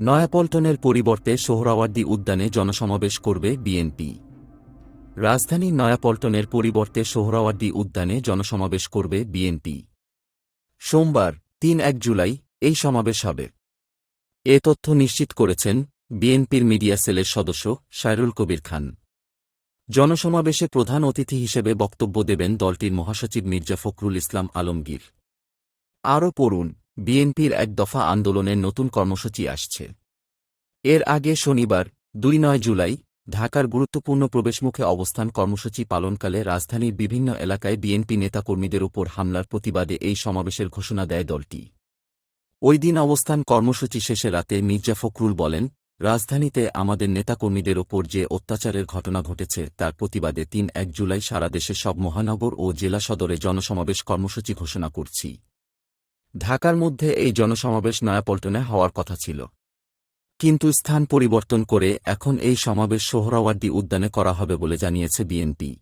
নয়াপল্টনের পরিবর্তে সোহরাওয়ার্দী উদ্যানে জনসমাবেশ করবে বিএনপি। রাজধানীর নয়াপল্টনের পরিবর্তে সোহরাওয়ার্দী উদ্যানে জনসমাবেশ করবে বিএনপি। সোমবার, তিন এক জুলাই, এই সমাবেশ হবে। এ তথ্য নিশ্চিত করেছেন বিএনপির মিডিয়া সেলের সদস্য সাইরুল কবির খান। জনসমাবেশে প্রধান অতিথি হিসেবে বক্তব্য দেবেন দলটির মহাসচিব মির্জা ফখরুল ইসলাম আলমগীর। আরও পড়ুন। বিএনপির এক দফা আন্দোলনের নতুন কর্মসূচি আসছে। এর আগে শনিবার, দুই নয় জুলাই, ঢাকার গুরুত্বপূর্ণ প্রবেশমুখে অবস্থান কর্মসূচি পালনকালে রাজধানীর বিভিন্ন এলাকায় বিএনপি নেতাকর্মীদের উপর হামলার প্রতিবাদে এই সমাবেশের ঘোষণা দেয় দলটি। ওই দিন অবস্থান কর্মসূচি শেষে রাতে মির্জা ফখরুল বলেন, রাজধানীতে আমাদের নেতাকর্মীদের ওপর যে অত্যাচারের ঘটনা ঘটেছে, তার প্রতিবাদে তিন এক জুলাই সারা দেশে সব মহানগর ও জেলা সদরে জনসমাবেশ কর্মসূচি ঘোষণা করছি। ঢাকার মধ্যে এই জনসমাবেশ নয়াপল্টনে হওয়ার কথা ছিল। কিন্তু স্থান পরিবর্তন করে এখন এই সমাবেশ সোহরাওয়ার্দী উদ্যানে করা হবে বলে জানিয়েছে বিএনপি।